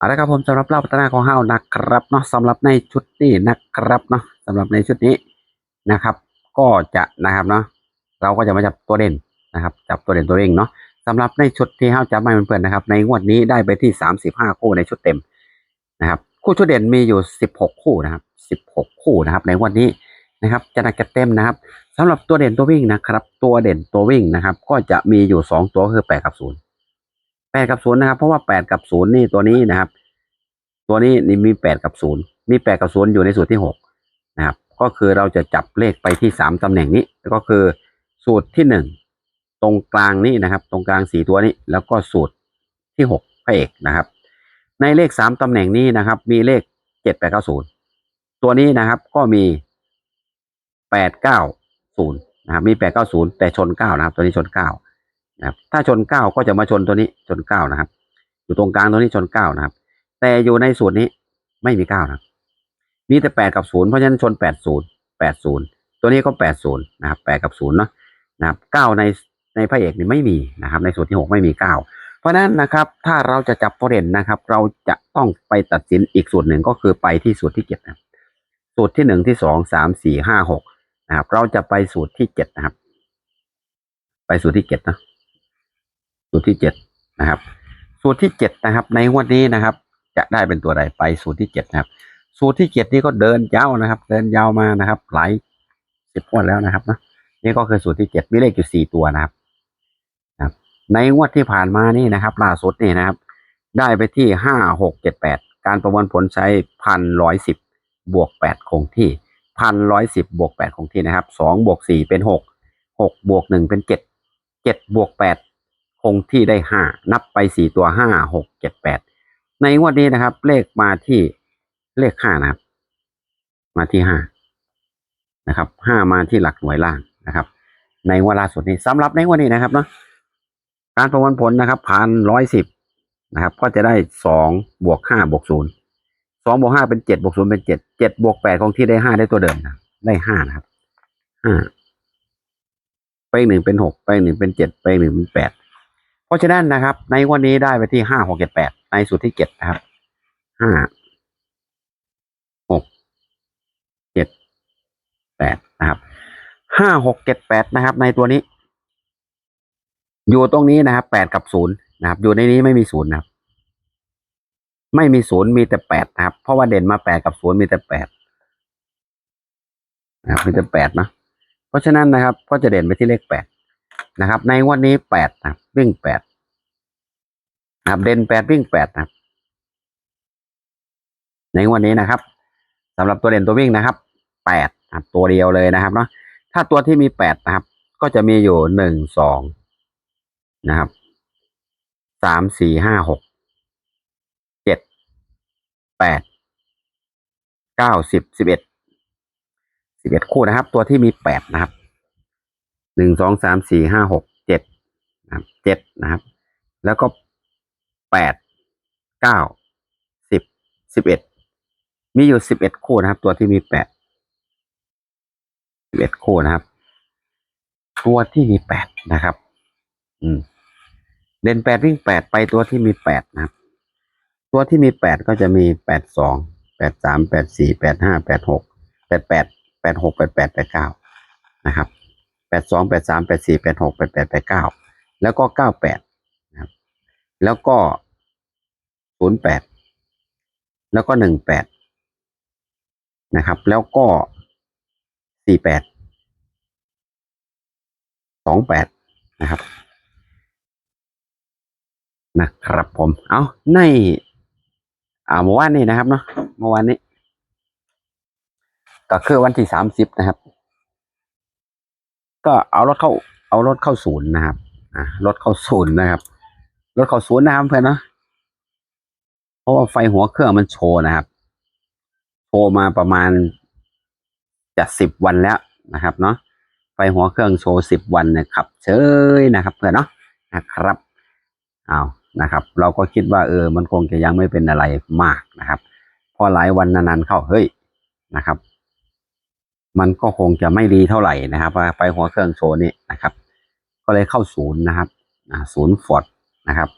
เอาละครับผมสำหรับเล่าพัฒนาของเฮานะครับเนาะสำหรับในชุดนี้นะครับเนาะสำหรับในชุดนี้นะครับ ก็จะนะครับเนาะเราก็จะมาจับตัวเด่นนะครับ จับตัวเด่นตัวเองเนาะสำหรับในชุดที่เฮาจับมาเพื่อนๆนะครับ ในงวดนี้ได้ไปที่สามสิบห้าคู่ในชุดเต็มนะครับ คู่ชุดเด่นมีอยู่สิบหกคู่นะครับสิบหกคู่นะครับ ในงวดนี้นะครับจะหนักจะเต็มนะครับสำหรับตัวเด่นตัววิ่งนะครับ ตัวเด่นตัววิ่งนะครับ ก็จะมีอยู่สองตัวคือแปดกับศูนย์ แปดกับศูนย์นะครับ เพราะว่าแปดกับศูนย์นี่ตัวนี้นะครับ ตัวนี้นี่มีแปดกับศูนย์มีแปดกับศูนย์อยู่ในสูตรที่หกนะครับ ก็คือเราจะจับเลขไปที่สามตำแหน่งนี้ก็คือสูตรที่หนึ่งตรงกลางนี้นะครับ ตรงกลางสี่ตัวนี้ แล้วก็สูตรที่หกพระเอกนะครับ ในเลขสามตำแหน่งนี้นะครับ มีเลขเจ็ดแปดเก้าศูนย์ตัวนี้นะครับก็มีแปดเก้าศูนย์นะครับ มีแปดเก้าศูนย์แต่ชนเก้านะครับ ตัวนี้ชนเก้า นะครับถ้าชนเก้าก็จะมาชนตัวนี้ชนเก้านะครับ อยู่ตรงกลางตัวนี้ชนเก้านะครับ แต่อยู่ในสูตรนี้ไม่มีเก้านะมีแต่แปดกับศูนย์เพราะฉะนั้นชนแปดศูนย์แปดศูนย์ตัวนี้ก็แปดศูนย์นะครับแปดกับศูนย์เนาะนะครับเก้าในในพระเอกนี่ไม่มีนะครับ ในสูตรที่หกไม่มีเก้าเพราะนั้นนะครับถ้าเราจะจับประเด็นนะครับ เราจะต้องไปตัดสินอีกสูตรหนึ่งก็คือไปที่สูตรที่เจ็ดนะสูตรที่หนึ่งที่สองสามสี่ห้าหกนะครับ เราจะไปสูตรที่เจ็ดนะครับ ไปสูตรที่เจ็ดนะ สูตรที่เจ็ดนะครับ สูตรที่เจ็ดนะครับ ในงวดนี้นะครับ จะได้เป็นตัวใดไปสูตรที่เจ็ดนะครับ สูตรที่เจ็ดนี่ก็เดินยาวนะครับ เดินยาวมานะครับ หลายสิบงวดแล้วนะครับนะนี่ก็คือสูตรที่เจ็ดมีเลขอยู่สี่ตัวนะครับนะครับ ในงวดที่ผ่านมานี่นะครับล่าสุดนี่นะครับ ได้ไปที่ห้าหกเจ็ดแปดการประมวลผลใช้พันร้อยสิบบวกแปดคงที่พันร้อยสิบบวกแปดคงที่นะครับสองบวกสี่เป็นหกหกบวกหนึ่งเป็นเจ็ดเจ็ดบวกแปด คงที่ได้ห้านับไปสี่ตัวห้าหกเจ็ดแปดในงวดนี้นะครับ เลขมาที่เลขห้านะครับ มาที่ห้านะครับห้ามาที่หลักหน่วยล่างนะครับ ในงวดล่าสุดนี้สำหรับในงวดนี้นะครับเนาะการประมวลผลนะครับพันร้อยสิบนะครับ ก็จะได้สองบวกห้าบวกศูนย์สองบวกห้าเป็นเจ็ดบวกศูนย์เป็นเจ็ดเจ็ดบวกแปดคงที่ได้ห้าได้ตัวเดิมนะได้ห้านะครับห้าไปหนึ่งเป็นหกไปหนึ่งเป็นเจ็ดไปหนึ่งเป็นแปด เพราะฉะนั้นนะครับ ในวันนี้ได้ไปที่ห้าหกเจ็ดแปดในสูตรที่เจ็ดนะครับห้าหกเจ็ดแปดนะครับห้าหกเจ็ดแปดนะครับ ในตัวนี้ อยู่ตรงนี้นะครับแปดกับศูนย์นะครับ อยู่ในนี้ไม่มีศูนย์นะครับ ไม่มีศูนย์มีแต่แปดนะครับ เพราะว่าเด่นมาแปดกับศูนย์มีแต่แปดนะครับมีแต่แปดนะเพราะฉะนั้นนะครับ ก็จะเด่นไปที่เลขแปด นะครับ ในงวันนี้แปดนะวิ่งแปดนะครับเด่นแปดวิ่งแปดนะในงวันนี้นะครับสำหรับตัวเด่นตัววิ่งนะครับแปดนะครับตัวเดียวเลยนะครับเนาะถ้าตัวที่มีแปดนะครับ ก็จะมีอยู่หนึ่งสองนะครับสามสี่ห้าหกเจ็ดแปดเก้าสิบสิบเอ็ดสิบเอ็ดคู่นะครับ ตัวที่มีแปดนะครับ หนึ่งสองสามสี่ห้าหกเจ็ดนะครับเจ็ดนะครับ แล้วก็แปดเก้าสิบสิบเอ็ดมีอยู่สิบเอ็ดคู่นะครับ ตัวที่มีแปดสิบเอ็ดคู่นะครับ ตัวที่มีแปดนะครับ อืมเด่นแปดวิ่งแปดไปตัวที่มีแปดนะครับ ตัวที่มีแปดก็จะมีแปดสองแปดสามแปดสี่แปดห้าแปดหกแปดแปดแปดหกแปดแปดแปดเก้านะครับ แปดสองแปดสามแปดสี่แปดหกแปดแปดแปดเก้าแล้วก็เก้าแปดนะครับแล้วก็ศูนย์แปดแล้วก็หนึ่งแปดนะครับ แล้วก็สี่แปดสองแปดนะครับนะครับผม เอาในอ่าเมื่อวานนี้นะครับเนาะเมื่อวานนี้ ก็คือวันที่สามสิบนะครับ ก็เอารถเข้า เอารถเข้าศูนย์นะครับ อ่ารถเข้าศูนย์นะครับ รถเข้าศูนย์นะครับเพื่อนเนาะเพราะว่าไฟหัวเครื่องมันโชว์นะครับ โชว์มาประมาณจะสิบวันแล้วนะครับ เนาะไฟหัวเครื่องโชว์สิบวันนะครับเฉยนะครับ เพื่อนเนาะนะครับเอานะครับ เราก็คิดว่าเออ มันคงจะยังไม่เป็นอะไรมากนะครับ พอหลายวันนานๆเข้าเฮ้ยนะครับ มันก็คงจะไม่ดีเท่าไหร่นะครับไปหัวเครื่องโชว์นี่นะครับ ก็เลยเข้าศูนย์นะครับศูนย์ฟอร์ดนะครับ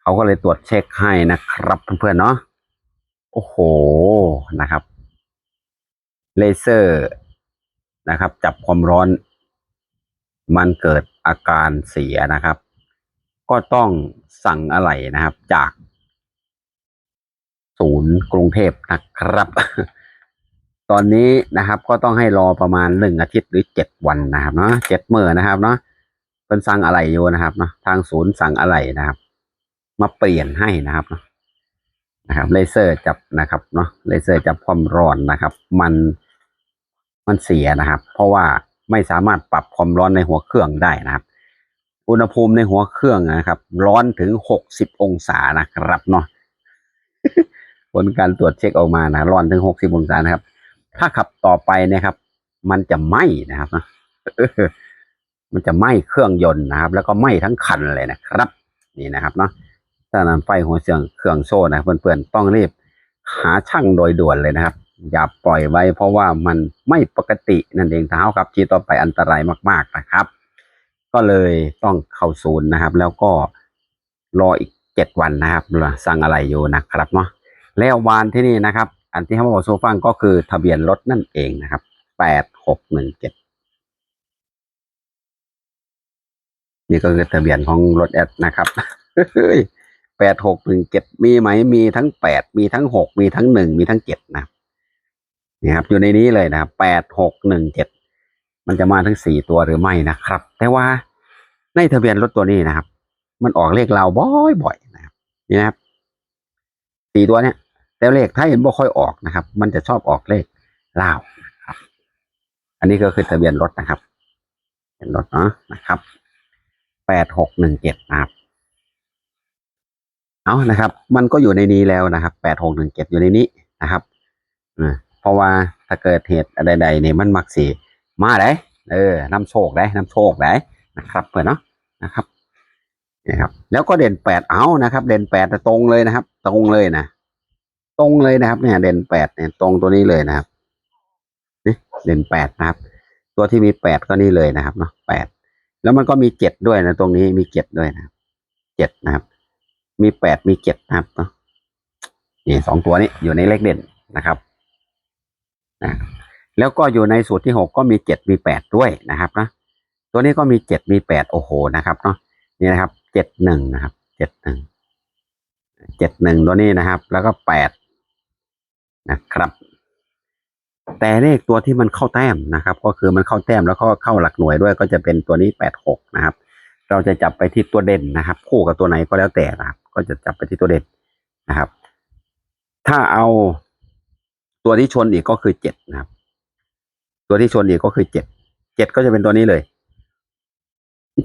เขาเขาก็เลยตรวจเช็คให้นะครับเพื่อนๆเนาะโอ้โหนะครับเลเซอร์นะครับ จับความร้อน มันเกิดอาการเสียนะครับ ก็ต้องสั่งอะไหล่นะครับจากศูนย์กรุงเทพนะครับ ตอนนี้นะครับก็ต้องให้รอประมาณหนึ่งอาทิตย์หรือเจ็ดวันนะครับเนาะเจ็ดเมื่อนะครับเนาะเป็นสั่งอะไหล่อยู่นะครับเนาะทางศูนย์สั่งอะไหล่นะครับ มาเปลี่ยนให้นะครับเนาะนะครับเลเซอร์จับนะครับเนาะเลเซอร์จับความร้อนนะครับ มันมันเสียนะครับ เพราะว่าไม่สามารถปรับความร้อนในหัวเครื่องได้นะครับ อุณหภูมิในหัวเครื่องนะครับ ร้อนถึงหกสิบองศานะครับเนาะผลการตรวจเช็คออกมานะร้อนถึงหกสิบองศานะครับ ถ้าขับต่อไปนะครับ มันจะไหม้นะครับนะมันจะไหม้เครื่องยนต์นะครับ แล้วก็ไหม้ทั้งคันเลยนะครับ นี่นะครับเนาะถ้านำไฟหัวเสียงเครื่องโซ่นะเพื่อนๆต้องรีบหาช่างโดยด่วนเลยนะครับ อย่าปล่อยไว้เพราะว่ามันไม่ปกตินั่นเองเท้าครับที่ต่อไปอันตรายมาก ๆนะครับ ก็เลยต้องเข้าศูนย์นะครับ แล้วก็รออีกเจ็ดวันนะครับสั่งอะไรอยู่นะครับเนาะแล้ววานที่นี่นะครับ อันที่เขาบอกโซฟังก็คือทะเบียนรถนั่นเองนะครับแปดหกหนึ่งเจ็ดนี่ก็คือทะเบียนของรถแอดนะครับแปดหกหนึ่งเจ็ดมีไหมมีทั้งแปดมีทั้งหกมีทั้งหนึ่งมีทั้งเจ็ดนะนี่ครับ อยู่ในนี้เลยนะครับแปดหกหนึ่งเจ็ดมันจะมาทั้งสี่ตัวหรือไม่นะครับ แต่ว่าในทะเบียนรถตัวนี้นะครับ มันออกเลขเราบ่อยๆนะครับนี่นะครับสี่ตัวเนี้ย แต่เลขไทยไม่ค่อยออกนะครับ มันจะชอบออกเลขลาวนะครับ อันนี้ก็คือทะเบียนรถนะครับเป็นรถเนาะนะครับแปดหกหนึ่งเจ็ดนะครับเอานะครับ มันก็อยู่ในนี้แล้วนะครับแปดหกหนึ่งเจ็ดอยู่ในนี้นะครับเพราะว่าถ้าเกิดเหตุใดๆเนี่ยมันมักสีมาได้เออน้ำโชคได้น้ำโชคได้นะครับเพื่อนเนาะนะครับนะครับ แล้วก็เด่นแปดเอานะครับ เด่นแปดตรงเลยนะครับ ตรงเลยนะ ตรงเลยนะครับ เนี่ย เด่นแปดเนี่ยตรงตัวนี้เลยนะครับนี่เด่นแปดนะครับ ตัวที่มีแปดก็นี่เลยนะครับเนาะแปดแล้วมันก็มีเจ็ดด้วยนะ ตรงนี้มีเจ็ดด้วยนะเจ็ดนะครับ มีแปดมีเจ็ดนะครับเนาะนี่สองตัวนี้อยู่ในเลขเด่นนะครับนะแล้วก็อยู่ในสูตรที่หกก็มีเจ็ดมีแปดด้วยนะครับนะตัวนี้ก็มีเจ็ดมีแปดโอ้โหนะครับเนาะนี่นะครับเจ็ดหนึ่งนะครับเจ็ดหนึ่งเจ็ดหนึ่งตัวนี้นะครับ แล้วก็แปด นะครับ แต่เลขตัวที่มันเข้าแต้มนะครับ ก็คือมันเข้าแต้มแล้วก็เข้าหลักหน่วยด้วยก็จะเป็นตัวนี้แปดหกนะครับ เราจะจับไปที่ตัวเด่นนะครับ คู่กับตัวไหนก็แล้วแต่นะครับ ก็จะจับไปที่ตัวเด่นนะครับ ถ้าเอาตัวที่ชนอีกก็คือเจ็ดนะครับ ตัวที่ชนอีกก็คือเจ็ดเจ็ดก็จะเป็นตัวนี้เลย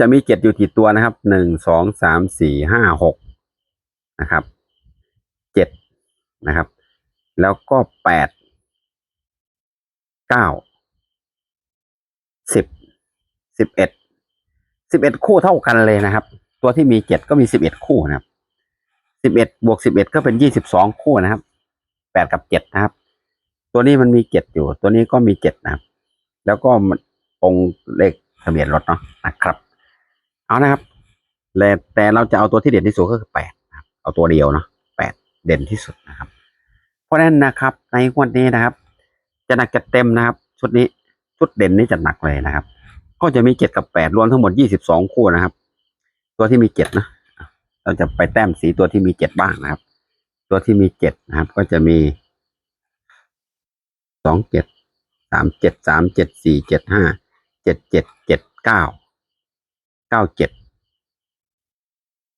จะมีเจ็ดอยู่กี่ตัวนะครับหนึ่งสองสามสี่ห้าหกนะครับเจ็ดนะครับ แล้วก็แปดเก้าสิบสิบเอ็ดสิบเอ็ดคู่เท่ากันเลยนะครับ ตัวที่มีเจ็ดก็มีสิบเอ็ดคู่นะครับสิบเอ็ดบวกสิบเอ็ดก็เป็นยี่สิบสองคู่นะครับแปดกับเจ็ดนะครับ ตัวนี้มันมีเจ็ดอยู่ ตัวนี้ก็มีเจ็ดนะครับ แล้วก็มันตรงเลขทะเบียนรถเนาะนะครับ เอานะครับแต่แต่เราจะเอาตัวที่เด่นที่สุดก็คือแปดเอาตัวเดียวเนาะแปดเด่นที่สุดนะครับ ราะฉะนั้นนะครับ ในวันนี้นะครับ จะหนักจัดเต็มนะครับ ชุดนี้ชุดเด่นนี้จะหนักเลยนะครับ ก็จะมีเจ็ดกับแปดรวมทั้งหมดยี่สิบสองคู่นะครับ ตัวที่มีเจ็ดนะเราจะไปแต้มสีตัวที่มีเจ็ดบ้างนะครับ ตัวที่มีเจ็ดนะครับ ก็จะมีสองเจ็ดสามเจ็ดสามเจ็ดสี่เจ็ดห้าเจ็ดเจ็ดเจ็ดเก้าเก้าเจ็ด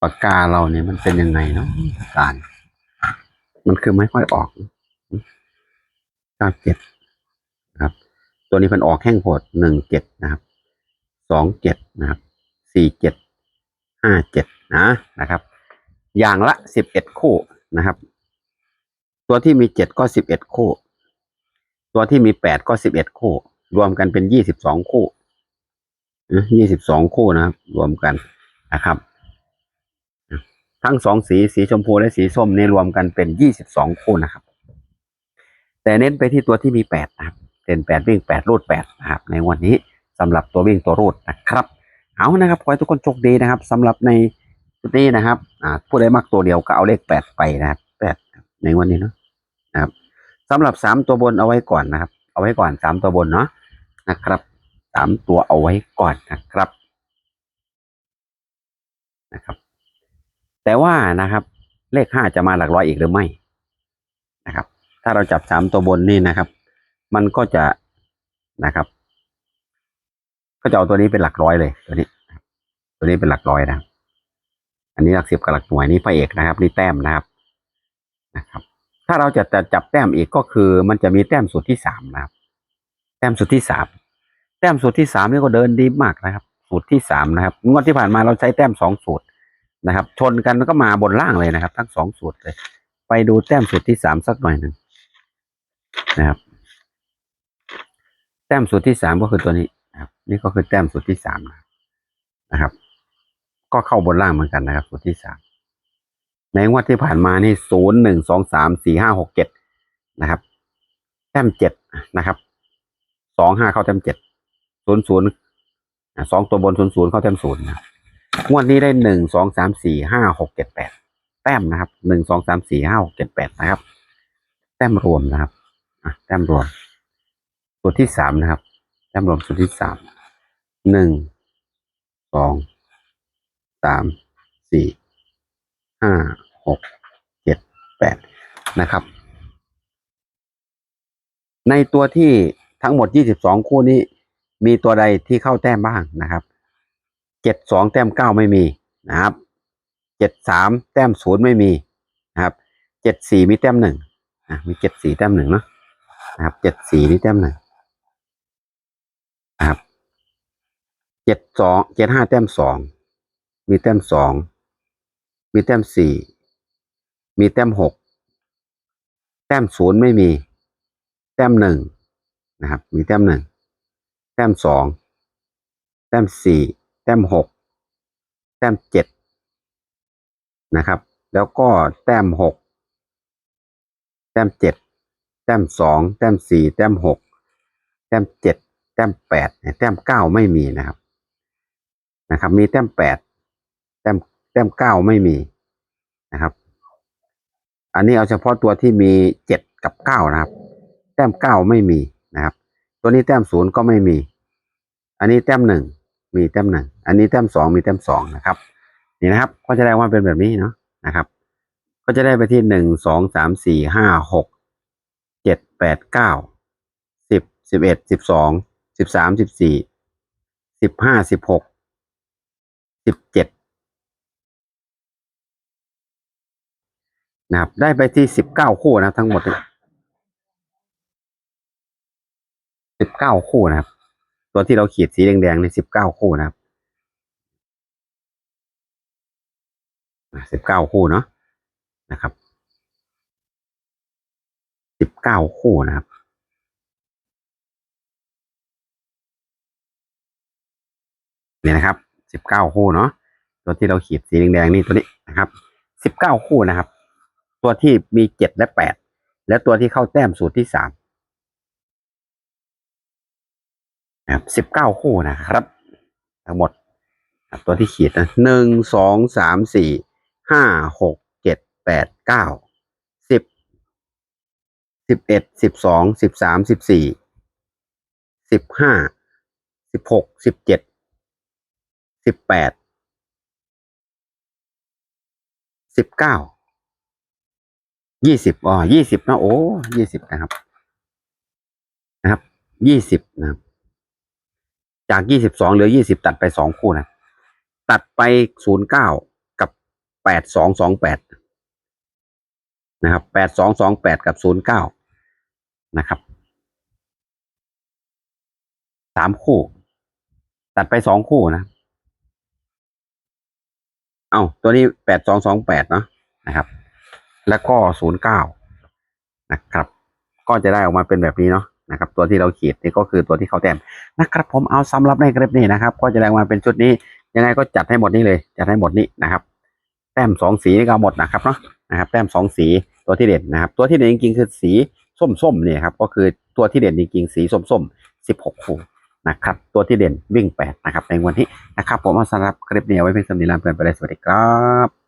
ปากกาเราเนี่ยมันเป็นยังไงเนาะกาเนี่ย มันคือไม่ค่อยออกเก้าเจ็ดนะครับ ตัวนี้มันออกแห้งโหดหนึ่งเจ็ดนะครับสองเจ็ดนะครับสี่เจ็ดห้าเจ็ดนะนะครับ อย่างละสิบเอ็ดคู่นะครับ ตัวที่มีเจ็ดก็สิบเอ็ดคู่ ตัวที่มีแปดก็สิบเอ็ดคู่ รวมกันเป็นยี่สิบสองคู่ยี่สิบสองคู่นะครับ รวมกันนะครับ ทั้งสองสีสีชมพูและสีส้มนี่รวมกันเป็นยี่สิบสองคู่นะครับ แต่เน้นไปที่ตัวที่มีแปดนะครับเด่นแปดวิ่งแปดรูดแปดนะครับ ในวันนี้สำหรับตัววิ่งตัวรูดนะครับ เอานะครับขอให้ทุกคนโชคดีนะครับสำหรับในชุดนี้นะครับอ่าผู้ใดมักตัวเดียวก็เอาเลขแปดไปนะครับแปดในวันนี้เนาะนะครับสำหรับสามตัวบนเอาไว้ก่อนนะครับ เอาไว้ก่อนสามตัวบนเนาะนะครับสามตัวเอาไว้ก่อนนะครับนะครับ แต่ว่านะครับ เลขห้าจะมาหลักร้อยอีกหรือไม่นะครับ ถ้าเราจับสามตัวบนนี่นะครับ มันก็จะนะครับ ก็จะเอาตัวนี้เป็นหลักร้อยเลยตัวนี้ ตัวนี้เป็นหลักร้อยนะอันนี้หลักสิบกับหลักหน่วยนี่พระเอกนะครับ นี่แต้มนะครับนะครับ ถ้าเราจะจะจับแต้มอีกก็คือ มันจะมีแต้มสูตรที่สามนะครับ แต้มสูตรที่สามแต้มสูตรที่สามนี่ก็เดินดีมากนะครับ สูตรที่สามนะครับงวดที่ผ่านมาเราใช้แต้มสองสูตร นะครับ ชนกันก็มาบนล่างเลยนะครับ ทั้งสองสูตรเลย ไปดูแต้มสูตรที่สามสักหน่อยหนึ่งนะครับ แต้มสูตรที่สามก็คือตัวนี้นะครับ นี่ก็คือแต้มสูตรที่สามนะครับ ก็เข้าบนล่างเหมือนกันนะครับ สูตรที่สามในงวดที่ผ่านมานี่ศูนย์หนึ่งสองสามสี่ห้าหกเจ็ดนะครับ แต้มเจ็ดนะครับสองห้าเข้าแต้มเจ็ดศูนย์ศูนย์สองตัวบนศูนย์ศูนย์เข้าแต้มศูนย์นะครับ งวดนี้ได้หนึ่งสองสามสี่ห้าหกเจ็ดแปดแต้มนะครับหนึ่งสองสามสี่ห้าหกเจ็ดแปดนะครับ แต้มรวมนะครับอะแต้มรวมสูตรที่สามนะครับ แต้มรวมสูตรที่สามหนึ่งสองสามสี่ห้าหกเจ็ดแปดนะครับ ในตัวที่ทั้งหมด22คู่นี้ มีตัวใดที่เข้าแต้มบ้างนะครับ 72แต้ม9ไม่มีนะครับ73แต้ม0ไม่มีนะครับ74มีแต้มหนึ่งอะมี74แต้มหนึ่งเนาะนะครับ74นี่แต้มหนึ่งนะครับ72 75แต้ม2มีแต้ม2มีแต้ม4มีแต้ม6แต้ม0ไม่มี แต้มหนึ่งนะครับ มีแต้มหนึ่งแต้มสองแต้มสี่ แต้มหกแต้มเจ็ดนะครับ แล้วก็แต้มหกแต้มเจ็ดแต้มสองแต้มสี่แต้มหกแต้มเจ็ดแต้มแปดแต้มเก้าไม่มีนะครับนะครับ มีแต้มแปดแต้มแต้มเก้าไม่มีนะครับ อันนี้เอาเฉพาะตัวที่มีเจ็ดกับเก้านะครับ แต้มเก้าไม่มีนะครับ ตัวนี้แต้มศูนย์ก็ไม่มี อันนี้แต้มหนึ่ง มีแต้มหนึ่งอันนี้แต้มสองมีแต้มสองนะครับ นี่นะครับ ก็จะได้ว่าเป็นแบบนี้เนาะนะครับ ก็จะได้ไปที่หนึ่งสองสามสี่ห้าหกเจ็ดแปดเก้าสิบสิบเอ็ดสิบสองสิบสามสิบสี่สิบห้าสิบหกสิบเจ็ดนะครับ ได้ไปที่สิบเก้าคู่นะทั้งหมดสิบเก้าคู่นะครับ ตัวที่เราขีดสีแดงๆในสิบเก้าคู่นะครับสิบเก้าคู่เนาะนะครับสิบเก้าคู่นะครับเนี่ยนะครับสิบเก้าคู่เนาะตัวที่เราขีดสีแดงๆนี่ตัวนี้นะครับสิบเก้าคู่นะครับ ตัวที่มีเจ็ดและแปดและตัวที่เข้าแต้มสูตรที่สาม นะครับสิบเก้าคู่นะครับ ทั้งหมดครับตัวที่ขีดนะหนึ่งสองสามสี่ห้าหกเจ็ดแปดเก้าสิบสิบเอ็ดสิบสองสิบสามสิบสี่สิบห้าสิบหกสิบเจ็ดสิบแปดสิบเก้ายี่สิบอ๋อยี่สิบนะโอ้ยี่สิบนะครับ นะครับยี่สิบนะครับ จากยี่สิบสองเหลือยี่สิบตัดไปสองคู่นะ ตัดไปศูนย์เก้ากับแปดสองสองแปดนะครับแปดสองสองแปดกับศูนย์เก้านะครับสามคู่ ตัดไปสองคู่นะ เอาตัวนี้แปดสองสองแปดเนาะนะครับ แล้วก็ศูนย์เก้านะครับ ก็จะได้ออกมาเป็นแบบนี้เนาะ นะครับตัวที่เราขีดนี่ก็คือตัวที่เขาแต้มนะครับผมเอาสำหรับในคลิปนี้นะครับก็จะแรงมาเป็นชุดนี้ยังไงก็จัดให้หมดนี้เลยจัดให้หมดนี้นะครับ แต้มสองสีนี่ก็หมดนะครับเนาะนะครับแต้มสองสีตัวที่เด่นนะครับ ตัวที่เด่นจริงๆคือสีส้มๆเนี่ยครับก็คือตัวที่เด่นจริงๆสีส้มๆสิบหกคู่นะครับตัวที่เด่นวิ่งแปดนะครับในวันนี้นะครับผมเอาสำหรับคลิปนี้ไว้เพียงเท่านี้ลามเพื่อนไปเลยสวัสดีครับ